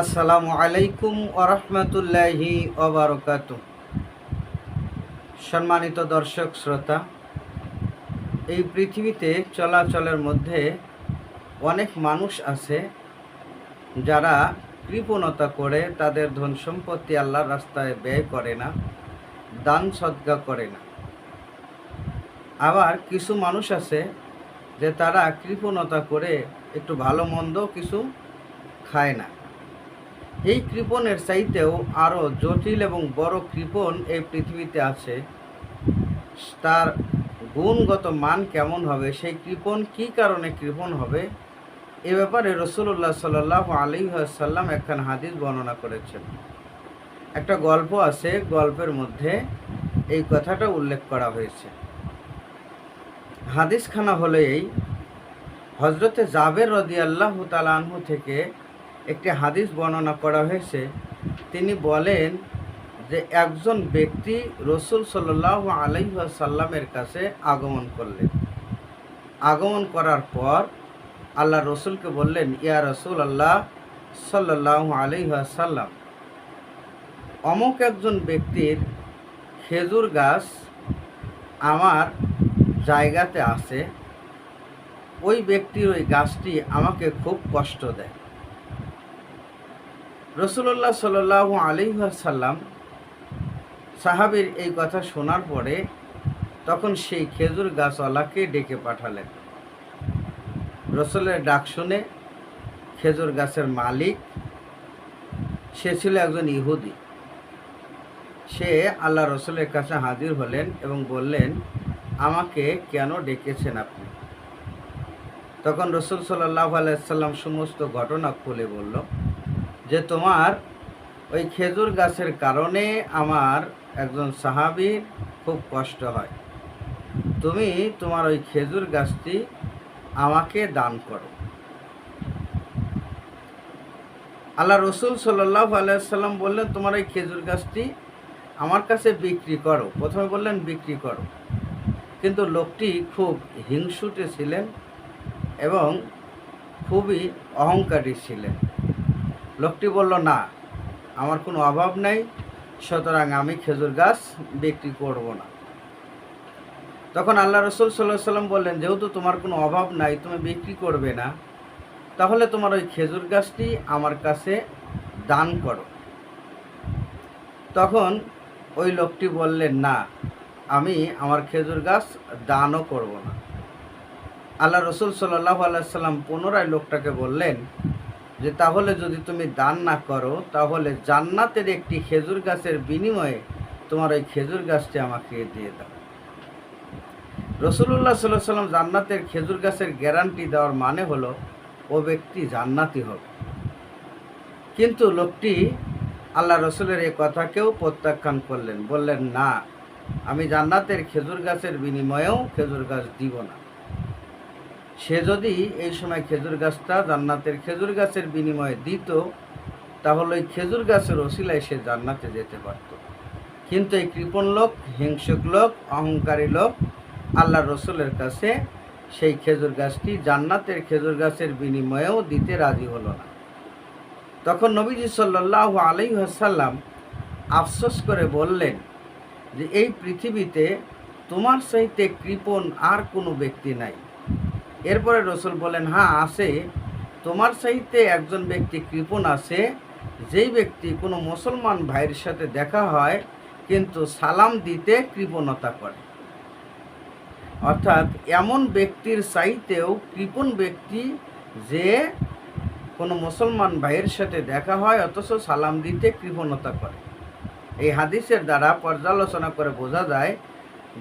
আসসালামু আলাইকুম ওরহমতুল্লাহি ওবরকাত সম্মানিত দর্শক, শ্রোতা, এই পৃথিবীতে চলাচলের মধ্যে অনেক মানুষ আছে যারা কৃপণতা করে তাদের ধন সম্পত্তি আল্লাহর রাস্তায় ব্যয় করে না, দান সদ্গা করে না। আবার কিছু মানুষ আছে যে তারা কৃপণতা করে একটু ভালো মন্দ কিছু খায় না। এই কৃপণের চাইতেও আরও জটিল এবং বড় কৃপণ এই পৃথিবীতে আছে। তার গুণগত মান কেমন হবে? সেই কৃপণ কি কারণে কৃপণ হবে? এ ব্যাপারে রসুল্লাহ সাল্লাহ আলী সাল্লাম একখান হাদিস বর্ণনা করেছেন। একটা গল্প আছে, গল্পের মধ্যে এই কথাটা উল্লেখ করা হয়েছে। হাদিসখানা হলো এই হজরতে জাবের রদি আল্লাহ তালাহু থেকে একটি হাদিস বর্ণনা করা হয়েছে। তিনি বলেন যে, একজন ব্যক্তি রসুল সাল্লাহ আলাইসাল্লামের কাছে আগমন করলেন। আগমন করার পর আল্লাহ রসুলকে বললেন, ইয়া রসুল আল্লাহ সাল্লাহ আলাইসাল্লাম অমুক একজন ব্যক্তির খেজুর গাছ আমার জায়গাতে আছে। ওই ব্যক্তির ওই গাছটি আমাকে খুব কষ্ট দেয়। রসুল্লাহ সাল আলী সাল্লাম সাহাবির এই কথা শোনার পরে তখন সেই খেজুর গাছওয়ালাকে ডেকে পাঠালেন। রসুলের ডাক শুনে খেজুর গাছের মালিক, সে ছিল একজন ইহুদি। সে আল্লাহ রসুলের কাছে হাজির হলেন এবং বললেন, আমাকে কেন ডেকেছেন আপনি? তখন রসুল সাল্লাহ আলাইসাল্লাম সমস্ত ঘটনা খুলে বলল যে তোমার ওই খেজুর গাছের কারণে আমার একজন সাহাবির খুব কষ্ট হয়। তুমি তোমার ওই খেজুর গাছটি আমাকে দান করো। আল্লাহ রসুল সাল্লাহ আলাইসাল্লাম বললেন, তোমার ওই খেজুর গাছটি আমার কাছে বিক্রি করো। প্রথমে বললেন, বিক্রি করো। কিন্তু লোকটি খুব হিংসুটে ছিলেন এবং খুবই অহংকারী ছিলেন। লোকটি বলল, না, আমার কোনো অভাব নাই, সুতরাং আমি খেজুর গাছ বিক্রি করব না। তখন আল্লাহ রসুল সাল্লাহ সাল্লাম বললেন, যেহেতু তোমার কোনো অভাব নাই, তুমি বিক্রি করবে না, তাহলে তোমার ওই খেজুর গাছটি আমার কাছে দান করো। তখন ওই লোকটি বললেন, না, আমি আমার খেজুর গাছ দানও করব না। আল্লাহ রসুল সাল্লাহ আলাইসাল্লাম পুনরায় লোকটাকে বললেন যে তাহলে যদি তুমি দান না করো, তাহলে জান্নাতের একটি খেজুর গাছের বিনিময়ে তোমার ওই খেজুর গাছটি আমাকে দিয়ে দাও। রসুল্লাহ সাল্লাহ সাল্লাম জান্নাতের খেজুর গাছের গ্যারান্টি দেওয়ার মানে হলো, ও ব্যক্তি জান্নাতি হবে কিন্তু লোকটি আল্লাহ রসুলের এই কথাকেও প্রত্যাখ্যান করলেন, বললেন, না, আমি জান্নাতের খেজুর গাছের বিনিময়েও খেজুর গাছ দিব না। সে যদি এই সময় খেজুর গাছটা জান্নাতের খেজুর গাছের বিনিময়ে দিত, তাহলে ওই খেজুর গাছের ওসিলায় সে জান্নাতে যেতে পারত। কিন্তু এই কৃপণ লোক, হিংসুক লোক, অহংকারী লোক আল্লাহ রসুলের কাছে সেই খেজুর গাছটি জান্নাতের খেজুর গাছের বিনিময়েও দিতে রাজি হলো না। তখন নবীজি সাল্লাহ আলী হাসাল্লাম আফসোস করে বললেন যে, এই পৃথিবীতে তোমার সহিতে কৃপণ আর কোনো ব্যক্তি নাই। এরপরে রসুল বলেন হ্যাঁ আছে। তোমার সাহিত্যে একজন ব্যক্তি কৃপণ আছে। যেই ব্যক্তি কোনো মুসলমান ভাইয়ের সাথে দেখা হয়, কিন্তু সালাম দিতে কৃপণতা করে। অর্থাৎ এমন ব্যক্তির চাইতেও কৃপণ ব্যক্তি যে কোনো মুসলমান ভাইয়ের সাথে দেখা হয়, অথচ সালাম দিতে কৃপণতা করে। এই হাদিসের দ্বারা পর্যালোচনা করে বোঝা যায়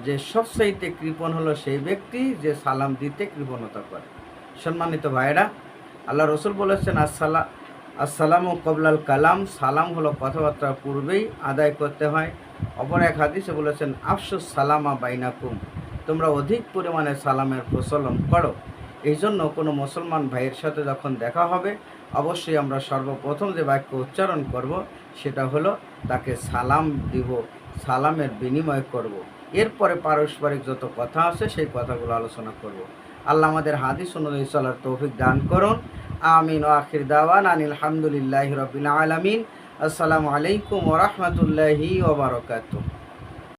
যে সবচাইতে কৃপণ হলো সেই ব্যক্তি যে সালাম দিতে কৃপণতা করে। সম্মানিত ভাইরা আল্লাহ রসুল বলেছেন, আসসালা, আসসালাম ও কবলাল কালাম। সালাম হলো কথাবার্তার পূর্বেই আদায় করতে হয়। অপর এক হাদিসে বলেছেন আফসুস সালামা বাইনাকুম। তোমরা অধিক পরিমাণে সালামের প্রচলন করো। এই জন্য কোনো মুসলমান ভাইয়ের সাথে যখন দেখা হবে, অবশ্যই আমরা সর্বপ্রথম যে বাক্য উচ্চারণ করব, সেটা হলো, তাকে সালাম দিব, সালামের বিনিময় করব। এরপরে পারস্পরিক যত কথা আছে, সেই কথাগুলো আলোচনা করব। আল্লাহ আমাদের হাদিস অনুযায়ী চলার তৌফিক দান করুন। আমিন ও আখির দাওয়ান আনিল আলহামদুলিল্লাহ রবিল আলমিন। আসসালামু আলাইকুম ওরহমতুল্লাহি ওবরকাত